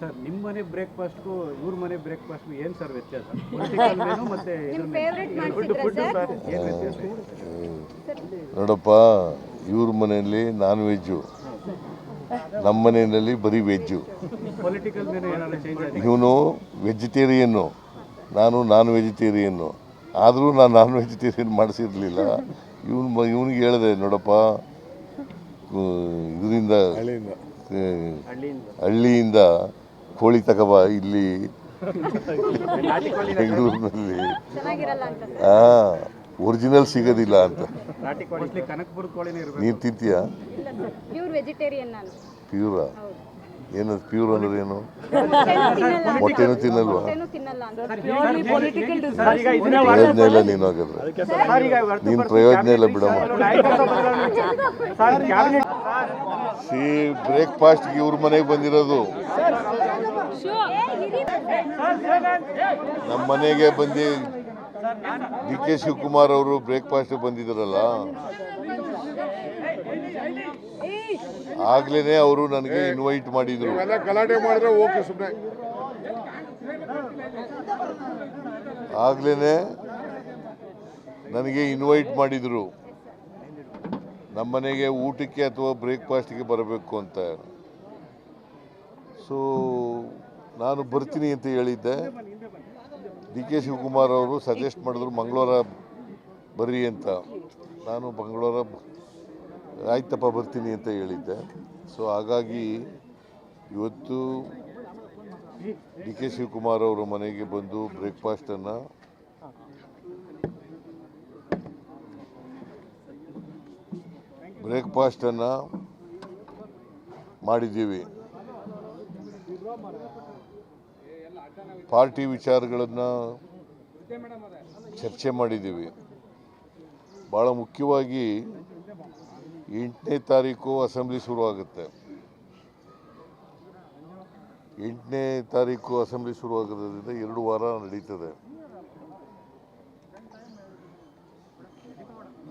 Sir ನಿಮ್ಮ ಮನೆ ಬ್ರೇಕ್ಫಾಸ್ಟ್ಗೂ ಇವ್ರ ಮನೆ ಬ್ರೇಕ್ಫಾಸ್ಟ್ಗೂ ಏನು ಸರ್ ವ್ಯತ್ಯಾಸ? ಮತ್ತೆ? ನೋಡಪ್ಪ ಇವ್ರ ಮನೆಯಲ್ಲಿ ನಾನ್ ವೆಜ್ಜು. ನಮ್ಮ ಮನೆಯಲ್ಲಿ ಬರೀ ವೆಜ್ಜು. ಪೊಲಿಟಿಕಲ್ ಮೆನು ಏನಾದ್ರು ಚೇಂಜ್ ಆಗಿದೆ ಇವನು ವೆಜಿಟೇರಿಯನ್ನು ನಾನು ನಾನ್ ವೆಜಿಟೇರಿಯನ್ನು ಆದರೂ ನಾನು ನಾನ್ ವೆಜಿಟೇರಿಯನ್ ಮಾಡಿಸಿರ್ಲಿಲ್ಲ. ಇವನು ಇವನಿಗೆ ಹೇಳಿದೆ ನೋಡಪ್ಪ ಇದರಿಂದ ಹಳ್ಳಿಯಿಂದ ಕೋಳಿ ತಗೋಬ ಇಲ್ಲಿ ಬೆಂಗಳೂರಿನಲ್ಲಿ. ಚೆನ್ನಾಗಿರಲ್ಲ ಅಂತ. ಸರ್ ಹಾಂ ಒರಿಜಿನಲ್ ಸಿಗೋದಿಲ್ಲ ಅಂತ. ನಾಟಿ ಕೋಳಿ. ಕನಕಪುರ ಕೋಳಿನೇ ಇರಬೇಕು. ನೀನು ತಿಂತೀಯ? ಇಲ್ಲ ಸರ್ ಪ್ಯೂರ್ ಏನದು ಪ್ಯೂರ್ ಅಂದ್ರೆ ಏನು? ಮೊಟ್ಟೆನೂ ತಿನ್ನಲ್ವಾ? ಪ್ರಯೋಜನ ಇಲ್ಲ ನೀನು ಹಾಗಾದ್ರೆ. ಸರ್ ಈಗ ಹೊರತು ನೀನು ಪ್ರಯೋಜನ ಇಲ್ಲ ಬಿಡಮ್ಮ. ಸಿ ಬ್ರೇಕ್ಫಾಸ್ಟ್ಗೆ ಇವ್ರ ಮನೆಗೆ ಬಂದಿರೋದು. ನಮ್ಮ ಮನೆಗೆ ಬಂದು ಡಿ ಕೆ ಶಿವಕುಮಾರ್ ಅವರು ಬ್ರೇಕ್ಫಾಸ್ಟ್ ಬಂದಿದ್ರಲ್ಲ? ಆಗ್ಲೇನೆ ಅವರು ನನಗೆ ಇನ್ವೈಟ್ ಮಾಡಿದ್ರು. ಎಲ್ಲ ಗಲಾಟೆ ಮಾಡಿದ್ರೆ ಓಕೆ ಸುಮ್ಮನೆ ಆಗ್ಲೇನೆ ನನಗೆ ಇನ್ವೈಟ್ ಮಾಡಿದ್ರು. ನಮ್ಮನೆಗೆ ಊಟಕ್ಕೆ ಅಥವಾ ಬ್ರೇಕ್ಫಾಸ್ಟ್ಗೆ ಬರಬೇಕು ಅಂತ. ಸೊ, ನಾನು ಬರ್ತೀನಿ ಅಂತ ಹೇಳಿದ್ದೆ. ಡಿ ಕೆ ಶಿವಕುಮಾರ್ ಅವರು ಸಜೆಸ್ಟ್ ಮಾಡಿದ್ರು ಮಂಗಳವಾರ ಬರ್ರಿ ಅಂತ. ನಾನು ಮಂಗಳವಾರ ಆಯ್ತಪ್ಪ, ಬರ್ತೀನಿ ಅಂತ ಹೇಳಿದ್ದೆ. ಸೊ, ಹಾಗಾಗಿ ಇವತ್ತು ಡಿ ಕೆ ಶಿವಕುಮಾರ್ ಅವರ ಮನೆಗೆ ಬಂದು ಬ್ರೇಕ್ಫಾಸ್ಟನ್ನು ಬ್ರೇಕ್ಫಾಸ್ಟನ್ನು ಮಾಡಿದ್ದೀವಿ. ಪಾರ್ಟಿ ವಿಚಾರಗಳನ್ನು ಚರ್ಚೆ ಮಾಡಿದ್ದೀವಿ. ಭಾಳ ಮುಖ್ಯವಾಗಿ ಎಂಟನೇ ತಾರೀಕು ಅಸೆಂಬ್ಲಿ ಶುರುವಾಗುತ್ತೆ ಎಂಟನೇ ತಾರೀಕು ಅಸೆಂಬ್ಲಿ ಶುರುವಾಗೋದ್ರಿಂದ ಎರಡು ವಾರ ನಡೀತದೆ.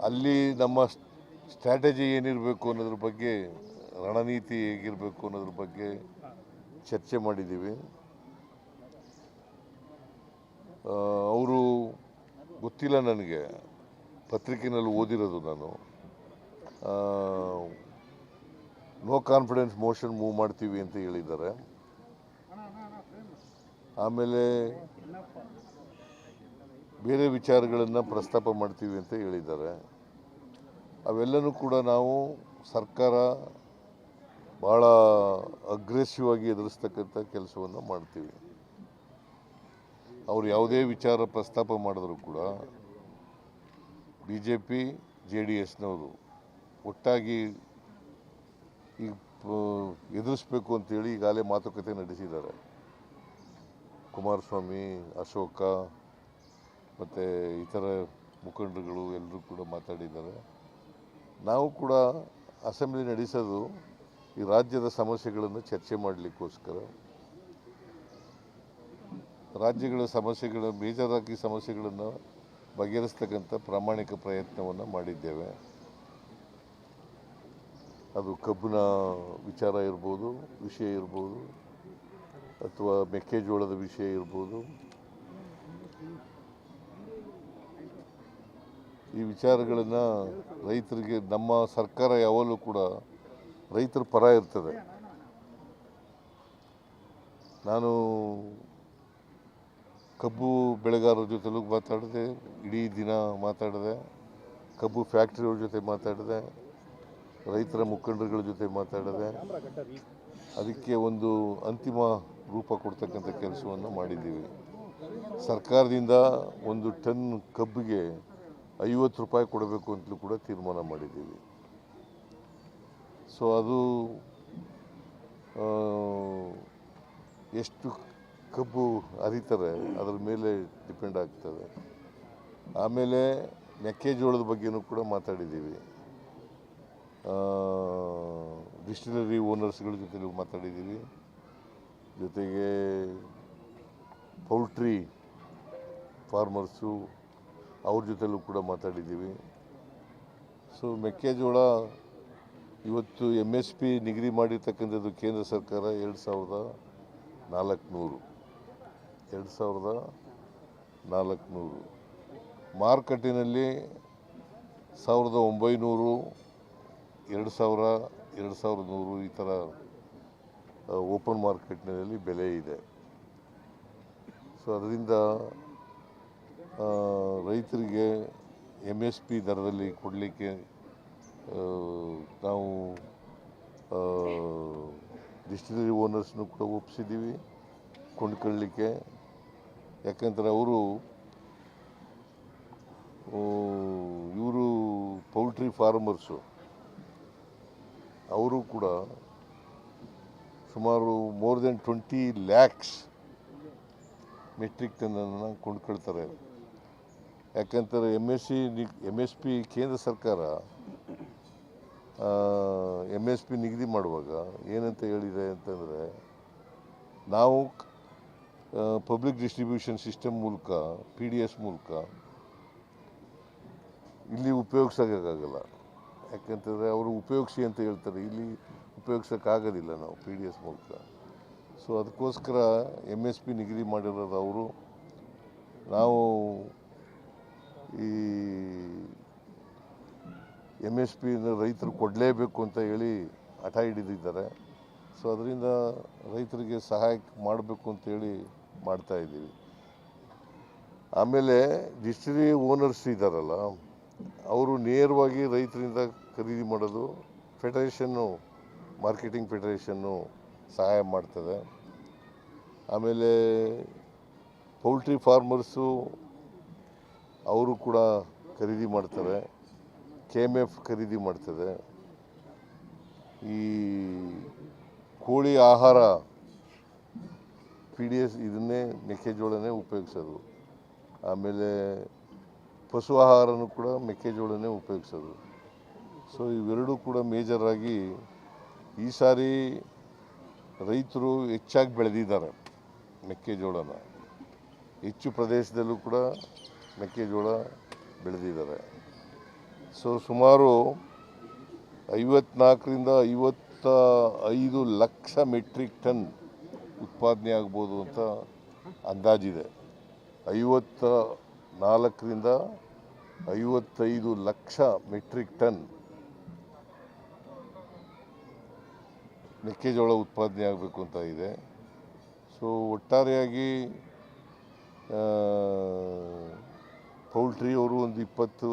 ಅಲ್ಲಿ ನಮ್ಮ ಸ್ಟ್ರಾಟಜಿ ಏನಿರಬೇಕು ಅನ್ನೋದ್ರ ಬಗ್ಗೆ, ರಣನೀತಿ ಹೇಗಿರಬೇಕು ಅನ್ನೋದ್ರ ಬಗ್ಗೆ ಚರ್ಚೆ ಮಾಡಿದ್ದೀವಿ. ಅವರು ಗೊತ್ತಿಲ್ಲ ನನಗೆ. ಪತ್ರಿಕೆಯಲ್ಲಿ ಓದಿರೋದು ನಾನು. ನೋ ಕಾನ್ಫಿಡೆನ್ಸ್ ಮೋಷನ್ ಮೂವ್ ಮಾಡ್ತೀವಿ ಅಂತ ಹೇಳಿದ್ದಾರೆ. ಆಮೇಲೆ ಬೇರೆ ವಿಚಾರಗಳನ್ನು ಪ್ರಸ್ತಾಪ ಮಾಡ್ತೀವಿ ಅಂತ ಹೇಳಿದ್ದಾರೆ. ಅವೆಲ್ಲನೂ ಕೂಡ ನಾವು ಸರ್ಕಾರ ಭಾಳ ಅಗ್ರೆಸಿವ್ ಆಗಿ ಎದುರಿಸ್ತಕ್ಕಂಥ ಕೆಲಸವನ್ನು ಮಾಡ್ತೀವಿ. ಅವರು ಯಾವುದೇ ವಿಚಾರ ಪ್ರಸ್ತಾಪ ಮಾಡಿದ್ರು ಕೂಡ B J P J D ಎಸ್ನವರು ಒಟ್ಟಾಗಿ ಈಗ ಎದುರಿಸ್ಬೇಕು ಅಂತೇಳಿ ಈಗಾಗಲೇ ಮಾತುಕತೆ ನಡೆಸಿದ್ದಾರೆ. ಕುಮಾರಸ್ವಾಮಿ, ಅಶೋಕ ಮತ್ತು ಇತರ ಮುಖಂಡರುಗಳು ಎಲ್ಲರೂ ಕೂಡ ಮಾತಾಡಿದ್ದಾರೆ. ನಾವು ಕೂಡ ಅಸೆಂಬ್ಲಿ ನಡೆಸೋದು ಈ ರಾಜ್ಯದ ಸಮಸ್ಯೆಗಳನ್ನು ಚರ್ಚೆ ಮಾಡಲಿಕ್ಕೋಸ್ಕರ ರಾಜ್ಯಗಳ ಸಮಸ್ಯೆಗಳ, ಬೇಜಾರಾಗಿ ಸಮಸ್ಯೆಗಳನ್ನು ಬಗೆಹರಿಸ್ತಕ್ಕಂಥ ಪ್ರಾಮಾಣಿಕ ಪ್ರಯತ್ನವನ್ನು ಮಾಡಿದ್ದೇವೆ. ಅದು ಕಬ್ಬಿನ ವಿಚಾರ ಇರ್ಬೋದು, ವಿಷಯ ಇರ್ಬೋದು, ಅಥವಾ ಮೆಕ್ಕೆಜೋಳದ ವಿಷಯ ಇರ್ಬೋದು. ಈ ವಿಚಾರಗಳನ್ನು ರೈತರಿಗೆ, ನಮ್ಮ ಸರ್ಕಾರ ಯಾವಾಗಲೂ ಕೂಡ ರೈತರ ಪರ ಇರ್ತದೆ. ನಾನು ಕಬ್ಬು ಬೆಳೆಗಾರರ ಜೊತೆಲೂ ಮಾತಾಡಿದೆ, ಇಡೀ ದಿನ ಮಾತಾಡಿದೆ, ಕಬ್ಬು ಫ್ಯಾಕ್ಟ್ರಿಯವ್ರ ಜೊತೆ ಮಾತಾಡಿದೆ, ರೈತರ ಮುಖಂಡರುಗಳ ಜೊತೆ ಮಾತಾಡಿದೆ. ಅದಕ್ಕೆ ಒಂದು ಅಂತಿಮ ರೂಪ ಕೊಡ್ತಕ್ಕಂಥ ಕೆಲಸವನ್ನು ಮಾಡಿದ್ದೀವಿ. ಸರ್ಕಾರದಿಂದ ಒಂದು ಟನ್ ಕಬ್ಬಿಗೆ ಐವತ್ತು ರೂಪಾಯಿ ಕೊಡಬೇಕು ಅಂತಲೂ ಕೂಡ ತೀರ್ಮಾನ ಮಾಡಿದ್ದೀವಿ. ಸೊ ಅದು ಎಷ್ಟು ಕಬ್ಬು ಹರಿತಾರೆ, ಅದರ ಮೇಲೆ ಡಿಪೆಂಡ್ ಆಗ್ತದೆ. ಆಮೇಲೆ ಮೆಕ್ಕೆಜೋಳದ ಬಗ್ಗೆನೂ ಕೂಡ ಮಾತಾಡಿದ್ದೀವಿ. ಡಿಸ್ಟಿಲರಿ ಓನರ್ಸ್ಗಳ ಜೊತೆ ಮಾತಾಡಿದ್ದೀವಿ. ಜೊತೆಗೆ ಪೌಲ್ಟ್ರಿ ಫಾರ್ಮರ್ಸು ಅವ್ರ ಜೊತೆಲೂ ಕೂಡ ಮಾತಾಡಿದ್ದೀವಿ. ಸೊ ಮೆಕ್ಕೆಜೋಳ ಇವತ್ತು ಎಂ ಎಸ್ ಪಿ ನಿಗದಿ ಮಾಡಿರ್ತಕ್ಕಂಥದ್ದು ಕೇಂದ್ರ ಸರ್ಕಾರ ಎರಡು ಸಾವಿರದ ನಾಲ್ಕುನೂರು. ಎರಡು ಸಾವಿರದ ನಾಲ್ಕುನೂರು. ಮಾರುಕಟ್ಟೆನಲ್ಲಿ ಸಾವಿರದ ಒಂಬೈನೂರು, ಎರಡು ಸಾವಿರ, ಎರಡು ಸಾವಿರದ ನೂರು ಈ ಥರ ಓಪನ್ ಮಾರ್ಕೆಟ್ನಲ್ಲಿ ಬೆಲೆ ಇದೆ. ಸೊ ಅದರಿಂದ ರೈತರಿಗೆ ಎಂ ಎಸ್ ಪಿ ದರದಲ್ಲಿ ಕೊಡಲಿಕ್ಕೆ ನಾವು ಡಿಸ್ಟಿಲರಿ ಓನರ್ಸ್ನು ಕೂಡ ಒಪ್ಪಿಸಿದ್ದೀವಿ ಕೊಂಡ್ಕೊಳ್ಳಲಿಕ್ಕೆ ಯಾಕಂದರೆ ಅವರು ಇವರು ಪೌಲ್ಟ್ರಿ ಫಾರ್ಮರ್ಸು. ಅವರು ಕೂಡ ಸುಮಾರು more than twenty lakhs metric ಟನ್ನನ್ನು ಕೊಂಡ್ಕೊಳ್ತಾರೆ. ಯಾಕಂತಾರೆ M S C M S P ಕೇಂದ್ರ ಸರ್ಕಾರ ಎಂ ಎಸ್ ಪಿ ನಿಗದಿ ಮಾಡುವಾಗ ಏನಂತ ಹೇಳಿದೆ ಅಂತಂದರೆ, ನಾವು ಪಬ್ಲಿಕ್ ಡಿಸ್ಟ್ರಿಬ್ಯೂಷನ್ ಸಿಸ್ಟಮ್ ಮೂಲಕ ಪಿ ಡಿ ಎಸ್ ಮೂಲಕ ಇಲ್ಲಿ ಉಪಯೋಗಿಸೋಕ್ಕಾಗಲ್ಲ. ಯಾಕಂತಂದರೆ ಅವರು ಉಪಯೋಗಿಸಿ ಅಂತ ಹೇಳ್ತಾರೆ. ಇಲ್ಲಿ ಉಪಯೋಗಿಸೋಕ್ಕಾಗೋದಿಲ್ಲ ನಾವು ಪಿ ಡಿ ಎಸ್ ಮೂಲಕ. ಸೊ ಅದಕ್ಕೋಸ್ಕರ ಎಂ ಎಸ್ ಪಿ ನಿಗದಿ ಮಾಡಿರೋದು ಅವರು. ನಾವು ಈ ಎಂ ಎಸ್ ಪಿನ ರೈತರು ಕೊಡಲೇಬೇಕು ಅಂತ ಹೇಳಿ ಹಠ ಹಿಡಿದಿದ್ದಾರೆ. ಸೊ ಅದರಿಂದ ರೈತರಿಗೆ ಸಹಾಯ ಮಾಡಬೇಕು ಅಂತೇಳಿ ಮಾಡ್ತಾ ಇದ್ದೀವಿ. ಆಮೇಲೆ ಡಿಸ್ಟ್ರಿ ಓನರ್ಸ್ ಇದ್ದಾರಲ್ಲ, ಅವರು ನೇರವಾಗಿ ರೈತರಿಂದ ಖರೀದಿ ಮಾಡೋದು ಫೆಡರೇಷನ್ನು, ಮಾರ್ಕೆಟಿಂಗ್ ಫೆಡರೇಷನ್ನು ಸಹಾಯ ಮಾಡ್ತದೆ. ಆಮೇಲೆ ಪೌಲ್ಟ್ರಿ ಫಾರ್ಮರ್ಸು ಅವರು ಕೂಡ ಖರೀದಿ ಮಾಡ್ತಾರೆ. ಕೆ ಎಂ ಎಫ್ ಖರೀದಿ ಮಾಡ್ತದೆ. ಈ ಕೋಳಿ ಆಹಾರ ಪಿ ಡಿ ಎಸ್ ಇದನ್ನೇ ಮೆಕ್ಕೆಜೋಳನೇ ಉಪಯೋಗಿಸೋದು. ಆಮೇಲೆ ಪಶು ಆಹಾರನೂ ಕೂಡ ಮೆಕ್ಕೆಜೋಳನೇ ಉಪಯೋಗಿಸೋದು. ಸೊ ಇವೆರಡೂ ಕೂಡ ಮೇಜರಾಗಿ ಈ ಸಾರಿ ರೈತರು ಹೆಚ್ಚಾಗಿ ಬೆಳೆದಿದ್ದಾರೆ ಮೆಕ್ಕೆಜೋಳನ. ಹೆಚ್ಚು ಪ್ರದೇಶದಲ್ಲೂ ಕೂಡ ಮೆಕ್ಕೆಜೋಳ ಬೆಳೆದಿದ್ದಾರೆ. ಸೊ ಸುಮಾರು ಐವತ್ನಾಲ್ಕರಿಂದ ಐವತ್ತ ಐದು ಲಕ್ಷ ಮೆಟ್ರಿಕ್ ಟನ್ ಉತ್ಪಾದನೆ ಆಗ್ಬೋದು ಅಂತ ಅಂದಾಜಿದೆ. ಐವತ್ತ ನಾಲ್ಕರಿಂದ ಐವತ್ತೈದು ಲಕ್ಷ ಮೆಟ್ರಿಕ್ ಟನ್ ಮೆಕ್ಕೆಜೋಳ ಉತ್ಪಾದನೆ ಆಗಬೇಕು ಅಂತ ಇದೆ. ಸೊ ಒಟ್ಟಾರೆಯಾಗಿ ಪೌಲ್ಟ್ರಿ ಅವರು ಒಂದು ಇಪ್ಪತ್ತು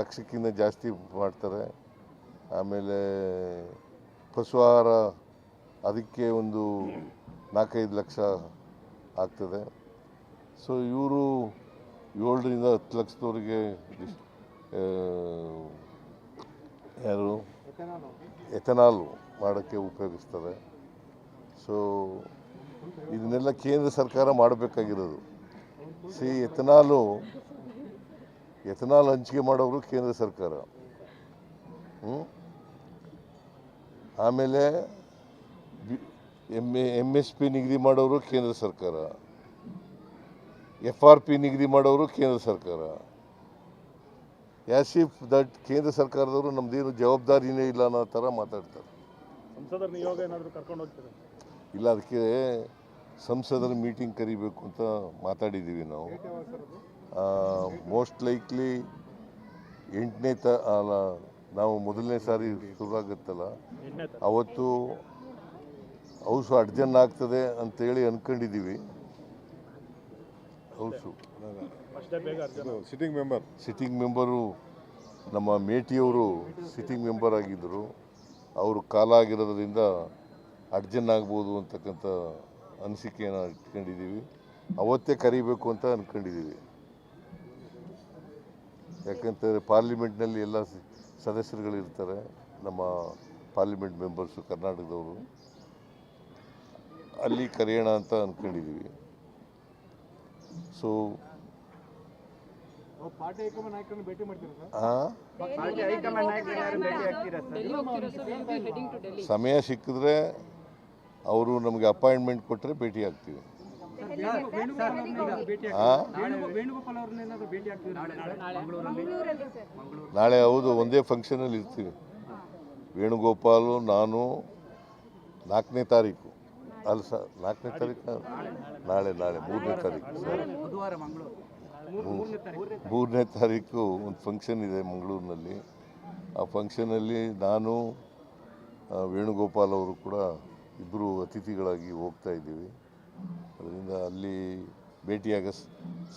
ಲಕ್ಷಕ್ಕಿಂತ ಜಾಸ್ತಿ ಮಾಡ್ತಾರೆ. ಆಮೇಲೆ ಪಶು ಆಹಾರ ಅದಕ್ಕೆ ಒಂದು ನಾಲ್ಕೈದು ಲಕ್ಷ ಆಗ್ತದೆ. ಸೊ ಇವರು ಏಳರಿಂದ ಹತ್ತು ಲಕ್ಷದವರೆಗೆ ಯಾರು? ಎಥನಾಲ್ ಮಾಡೋಕ್ಕೆ ಉಪಯೋಗಿಸ್ತಾರೆ. ಸೊ ಇದನ್ನೆಲ್ಲ ಕೇಂದ್ರ ಸರ್ಕಾರ ಮಾಡಬೇಕಾಗಿರೋದು. ಸಿ ಎಥನಾಲು ಎಥನಾಲ್ ಹಂಚಿಕೆ ಮಾಡೋರು ಕೇಂದ್ರ ಸರ್ಕಾರ? ಆಮೇಲೆ ಎಂ ಎಂ ಎಸ್ ಪಿ ನಿಗದಿ ಮಾಡೋರು ಕೇಂದ್ರ ಸರ್ಕಾರ. ಎಫ್ ಆರ್ ಪಿ ನಿಗದಿ ಮಾಡೋರು ಕೇಂದ್ರ ಸರ್ಕಾರ. ಯಾಸ್ ಇಫ್ ದಟ್ ಕೇಂದ್ರ ಸರ್ಕಾರದವರು ನಮ್ದೇನು ಜವಾಬ್ದಾರಿನೇ ಇಲ್ಲ ಅನ್ನೋ ಥರ ಮಾತಾಡ್ತಾರೆ. ಇಲ್ಲ ಅದಕ್ಕೆ ಸಂಸದರ ಮೀಟಿಂಗ್ ಕರಿಬೇಕು ಅಂತ ಮಾತಾಡಿದ್ದೀವಿ ನಾವು. ಮೋಸ್ಟ್ ಲೈಕ್ಲಿ ಎಂಟನೇ ತ ಅಲ್ಲ ನಾವು ಮೊದಲನೇ ಸಾರಿ ಶುರುವಾಗುತ್ತಲ್ಲ ಅವತ್ತು ಔಸು ಅಡ್ಜನ್ ಆಗ್ತದೆ ಅಂತೇಳಿ ಅನ್ಕೊಂಡಿದ್ದೀವಿ. ಔಸು ಅಷ್ಟೇ ಬೇಗ Arjuna sitting member sitting member ನಮ್ಮ ಮೇಟಿಯವರು ಸಿಟ್ಟಿಂಗ್ ಮೆಂಬರ್ ಆಗಿದ್ದರು. ಅವರು ಕಾಲ ಆಗಿರೋದ್ರಿಂದ ಅಡ್ಜನ್ ಆಗ್ಬೋದು ಅಂತಕ್ಕಂಥ ಅನಿಸಿಕೆಯನ್ನು ಇಟ್ಕೊಂಡಿದ್ದೀವಿ. ಅವತ್ತೇ ಕರಿಬೇಕು ಅಂತ ಅಂದ್ಕೊಂಡಿದ್ದೀವಿ ಯಾಕಂತಂದರೆ ಪಾರ್ಲಿಮೆಂಟ್ನಲ್ಲಿ ಎಲ್ಲ ಸದಸ್ಯರುಗಳು ಸದಸ್ಯರುಗಳಿರ್ತಾರೆ. ನಮ್ಮ ಪಾರ್ಲಿಮೆಂಟ್ ಮೆಂಬರ್ಸು ಕರ್ನಾಟಕದವರು. ಅಲ್ಲಿ ಕರೆಯೋಣ ಅಂತ ಅಂದ್ಕೊಂಡಿದ್ದೀವಿ ಸೊ ಸಮಯ ಸಿಕ್ಕಿದ್ರೆ ಅವರು ನಮಗೆ ಅಪಾಯಿಂಟ್ಮೆಂಟ್ ಕೊಟ್ಟರೆ ಭೇಟಿ ಆಗ್ತೀವಿ. ನಾಳೆ ಹೌದು ಒಂದೇ ಫಂಕ್ಷನಲ್ಲಿ ಇರ್ತೀವಿ. ವೇಣುಗೋಪಾಲು ನಾನು ನಾಲ್ಕನೇ ತಾರೀಕು. ಅಲ್ಲ ಸರ್ ನಾಲ್ಕನೇ ತಾರೀಕು ನಾಳೆ? ನಾಳೆ ಮೂರನೇ ತಾರೀಕು ಸರ್. ಮೂರನೇ ತಾರೀಕು. ಒಂದು ಫಂಕ್ಷನ್ ಇದೆ ಮಂಗಳೂರಿನಲ್ಲಿ. ಆ ಫಂಕ್ಷನಲ್ಲಿ ನಾನು ವೇಣುಗೋಪಾಲ್ ಅವರು ಕೂಡ ಇಬ್ಬರು ಅತಿಥಿಗಳಾಗಿ ಹೋಗ್ತಾ ಇದ್ದೀವಿ. ಅದರಿಂದ ಅಲ್ಲಿ ಭೇಟಿಯಾಗ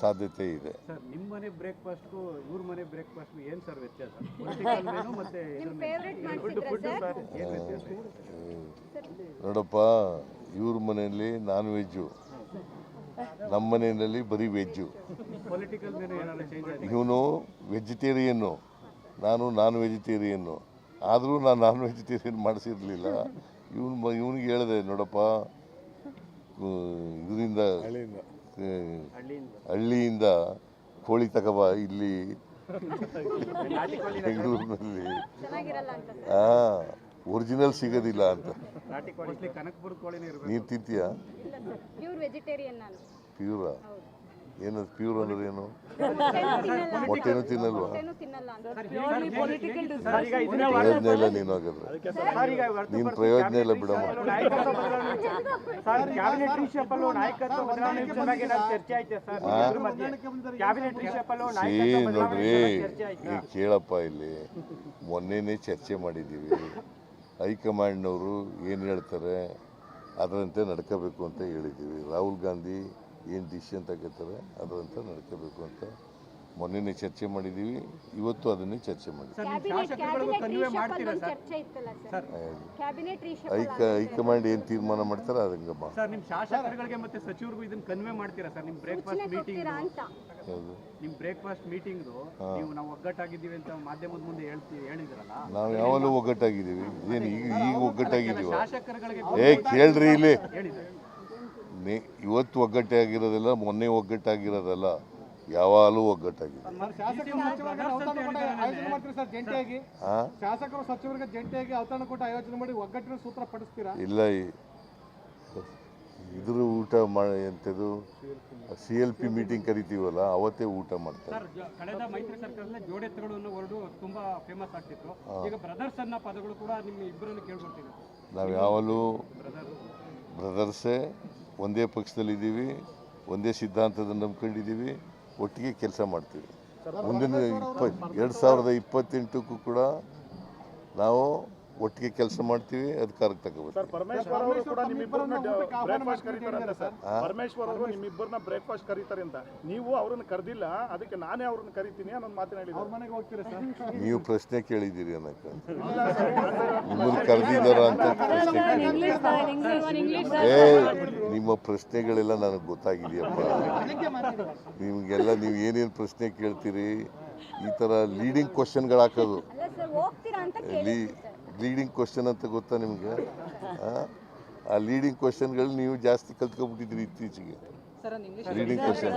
ಸಾಧ್ಯತೆ ಇದೆ. ಸರ್ ನಿಮ್ಮ ಮನೆ ಬ್ರೇಕ್ಫಾಸ್ಟ್ಗೂ ಇವ್ರ ಮನೆ ಬ್ರೇಕ್ಫಾಸ್ಟ್ಗೂ ಏನು ಸರ್ ವ್ಯತ್ಯಾಸ? ಪೊಲಿಟಿಕಲ್ ಮೆನು ಮತ್ತೆ ಇದ್ರ ನಿಮ್ಮ ಫೇವ್ರೇಟ್ ಮಾಡ್ತಿದ್ರ ಸರ್? ಏನು ವ್ಯತ್ಯಾಸ? ನೋಡಪ್ಪ ಇವ್ರ ಮನೆಯಲ್ಲಿ ನಾನ್ ವೆಜ್ಜು. ನಮ್ಮ ಮನೆಯಲ್ಲಿ ಬರೀ ವೆಜ್ಜು. ಪೊಲಿಟಿಕಲ್ ಮೆನು ಏನಾದ್ರು ಚೇಂಜ್ ಆಗಿದೆ? ಇವನು ವೆಜಿಟೇರಿಯನ್ನು. ನಾನು ನಾನ್ ವೆಜಿಟೇರಿಯನ್ನು. ಆದರೂ ನಾನು ನಾನ್ ವೆಜಿಟೇರಿಯನ್ ಮಾಡಿಸಿರ್ಲಿಲ್ಲ. ಇವನು ಇವನಿಗೆ ಹೇಳಿದೆ ನೋಡಪ್ಪ ಇದರಿಂದ ಹಳ್ಳಿಯಿಂದ. ಕೋಳಿ ತಗಬ ಇಲ್ಲಿ ಬೆಂಗಳೂರಿನಲ್ಲಿ. ಚೆನ್ನಾಗಿರಲ್ಲ ಅಂತ ಸರ್ ಆ ಒರಿಜಿನಲ್ ಸಿಗೋದಿಲ್ಲ ಅಂತ. ಮೋಸ್ಟ್ಲಿ ಕನಕಪುರ ಕೋಳಿನೇ ಇರಬೇಕು. ನೀನು ತಿಂತೀಯಾ? ಇಲ್ಲ ಸರ್ ಪ್ಯೂರ್ ಏನದು ಪ್ಯೂರ್ ಅಂದ್ರೆ ಏನು? ಮೊಟ್ಟೆನೂ ತಿನ್ನಲ್ವಾ? ಪ್ರಯೋಜನ ಇಲ್ಲ ನೀನು ಹಾಗಾದ್ರೆ. ನೀನು ಪ್ರಯೋಜನ ಇಲ್ಲ ಬಿಡಮ್ಮ. ಕ್ಯಾಬಿನೆಟ್ ರಿಷಫಲ್ ನಾಯಕತ್ವ ಬದಲಾವಣೆ ವಿಚಾರವಾಗಿ ಏನಾದ್ರು ಚರ್ಚೆ ಆಯ್ತಾ ಸರ್? ಇದ್ರ ಮಧ್ಯೆ ಕ್ಯಾಬಿನೆಟ್ ರಿಷಫಲ್ ಸೇ ನಾಯಕತ್ವ ಬದಲಾವಣೆ ನೋಡ್ರಿ ವಿಚಾರವಾಗಿ ಚರ್ಚೆ ಆಯ್ತಾ? ಈಗ ಕೇಳಪ್ಪ ಇಲ್ಲಿ. ಮೊನ್ನೆನೇ ಚರ್ಚೆ ಮಾಡಿದ್ದೀವಿ. ಹೈಕಮಾಂಡ್ನವರು ಏನು ಹೇಳ್ತಾರೆ? ಅದರಂತೆ ನಡ್ಕೋಬೇಕು ಅಂತ ಹೇಳಿದ್ದೀವಿ. ರಾಹುಲ್ ಗಾಂಧಿ ಏನು ಡಿಸಿಷನ್ ತಗೋತಾರೆ ಅದರಂತೆ ನಡ್ಕೋಬೇಕು ಅಂತ ಮೊನ್ನೆನೇ ಚರ್ಚೆ ಮಾಡಿದ್ದೀವಿ ಇವತ್ತು ಅದನ್ನೇ ಚರ್ಚೆ ಮಾಡಿದ್ದೀವಿ ಕ್ಯಾಬಿನೆಟ್ ಕ್ಯಾಬಿನೆಟ್ ರಿಷಫಲ್ ಒಂದು ಚರ್ಚೆ ಇತ್ತಲ್ಲ ಸರ್? ಕ್ಯಾಬಿನೆಟ್ ರಿಷಫಲ್ ಹೈಕ ಹೈಕಮಾಂಡ್ ಏನು ತೀರ್ಮಾನ ಮಾಡ್ತಾರೆ ಅದಂಗೆ ಸರ್ ನಿಮ್ಮ ಶಾಸಕರುಗಳಿಗೆ ಮತ್ತೆ ಸಚಿವರಿಗೂ ಇದನ್ನ ಕನ್ವೆ ಮಾಡ್ತೀರಾ ಸರ್? ನಿಮ್ಮ ಬ್ರೇಕ್ಫಾಸ್ಟ್ ಮೀಟಿಂಗ್ ಅಂತ. ಯಾವುದು? ನಿಮ್ಮ ಬ್ರೇಕ್ಫಾಸ್ಟ್ ಮೀಟಿಂಗ್ದು ನೀವು ನಾವು ಒಗ್ಗಟ್ಟಾಗಿದ್ದೀವಿ ಅಂತ ಮಾಧ್ಯಮದ ಮುಂದೆ ಹೇಳ್ತೀವಿ ಹೇಳಿದ್ರಲ್ಲ? ನಾವು ಯಾವಾಗಲೂ ಒಗ್ಗಟ್ಟಾಗಿದ್ದೀವಿ. ಏನು ಈಗ ಈಗ ಒಗ್ಗಟ್ಟಾಗಿದ್ದೀವಿ? ಶಾಸಕರುಗಳಿಗೆ ಏ ಕೇಳ್ರಿ ಇಲ್ಲಿ. ನೇ ಇವತ್ತು ಒಗ್ಗಟ್ಟಾಗಿರೋದಿಲ್ಲ ಮೊನ್ನೆ ಒಗ್ಗಟ್ಟಾಗಿರೋದಲ್ಲ ಯಾವಾಗಲೂ ಒಗ್ಗಟ್ಟಾಗಿದೆ ಆಯೋಜನೆ ಮಾಡ್ತೀರಾ ಸರ್ ಜಂಟಿಯಾಗಿ? ಆ? ಶಾಸಕರು ಸಚಿವರಿಗೆ ಜಂಟಿಯಾಗಿ ಅವತರಣ ಕೊಟ್ಟು ಆಯೋಜನೆ ಮಾಡಿ ಒಗ್ಗಟ್ಟಿನ ಸೂತ್ರ ಪಡಿಸ್ತೀರಾ ಇಲ್ಲ ಈ- ಇದ್ರ ಊಟ ಮಾಡಿ ಎಂಥದ್ದು ಸಿ ಎಲ್ ಪಿ ಮೀಟಿಂಗ್ ಕರಿತೀವಲ್ಲ ಅವತ್ತೇ ಊಟ ಮಾಡ್ತಾರೆ. ಕಳೆದ ಮೈತ್ರಿ ಸರ್ಕಾರದಲ್ಲಿ ಜೋಡೆತ್ತುಗಳು ಅನ್ನೋ ವರ್ಡು ತುಂಬಾ ಫೇಮಸ್ ಆಗ್ತಿತ್ತು. ಈಗ ಬ್ರದರ್ಸ್ ಅನ್ನೋ ಪದಗಳು ಕೂಡ ನಿಮ್ಮ ಇಬ್ಬರನ್ನು ಕೇಳ್ಕೊಡ್ತೀವಿ ನಾವು ಯಾವಾಗಲೂ ಬ್ರದರ್ಸೇ ಒಂದೇ ಪಕ್ಷದಲ್ಲಿದ್ದೀವಿ, ಒಂದೇ ಸಿದ್ಧಾಂತದ ನಂಬ್ಕೊಂಡಿದ್ದೀವಿ, ಒಟ್ಟಿಗೆ ಕೆಲಸ ಮಾಡ್ತೀವಿ. ಮುಂದಿನ ಇಪ್ಪ ಎರಡು ಸಾವಿರದ ಇಪ್ಪತ್ತೆಂಟಕ್ಕೂ ಕೂಡ ನಾವು ಒಟ್ಟಿಗೆ ಕೆಲಸ ಮಾಡ್ತೀವಿ ಅಧಿಕಾರಕ್ಕೆ ತಗೋಬೇಕು ಪರಮೇಶ್ವರ್ ಅವರು ಕೂಡ ನಿಮ್ಮಿಬ್ಬರನ್ನ ಬ್ರೇಕ್ಫಾಸ್ಟ್ ಕರೀತಾರಂತೆ ಸರ್ ಪರಮೇಶ್ವರ್ ಅವರು ನಿಮ್ಮಿಬ್ಬರನ್ನ ಬ್ರೇಕ್ಫಾಸ್ಟ್ ಕರೀತಾರೆ ಅಂತ ನೀವು ಅವ್ರನ್ನ ಕರೆದಿಲ್ಲ ಅದಕ್ಕೆ ನಾನೇ ಅವ್ರನ್ನ ಕರಿತೀನಿ ಅನ್ನೋದು ಮಾತನ್ನ ಹೇಳಿದ್ರು ಮನೆಗೆ ಹೋಗ್ತೀರಾ ಸರ್ ನೀವು ಪ್ರಶ್ನೆ ಕೇಳಿದ್ದೀರಿ ಅನ್ನಕ್ಕೆ ನಿಮ್ಮನ್ನು ಕರೆದಿದ್ದಾರ ಅಂತ ಪ್ರಶ್ನೆ. ಏ ನಿಮ್ಮ ಪ್ರಶ್ನೆಗಳೆಲ್ಲ ನನಗೆ ಗೊತ್ತಾಗಿದೆಯಪ್ಪ ನಿಮಗೆಲ್ಲ ನೀವು ಏನೇನು ಪ್ರಶ್ನೆ ಕೇಳ್ತೀರಿ ಈ ಥರ ಲೀಡಿಂಗ್ ಕ್ವಶನ್ಗಳು ಹಾಕೋದು ಅಲ್ಲ ಸರ್ ಹೋಗ್ತೀರಾ ಅಂತ ಲೀ ಕೇಳಿದ್ವಿ ಸರ್ ಲೀಡಿಂಗ್ ಕ್ವಶನ್ ಅಂತ ಗೊತ್ತಾ ನಿಮಗೆ ಆ ಲೀಡಿಂಗ್ ಕ್ವಶನ್ಗಳು ನೀವು ಜಾಸ್ತಿ ಕಲ್ತ್ಕೊಬಿಟ್ಟಿದ್ರಿ ಇತ್ತೀಚೆಗೆ ಲೀಡಿಂಗ್ ಕ್ವಶನ್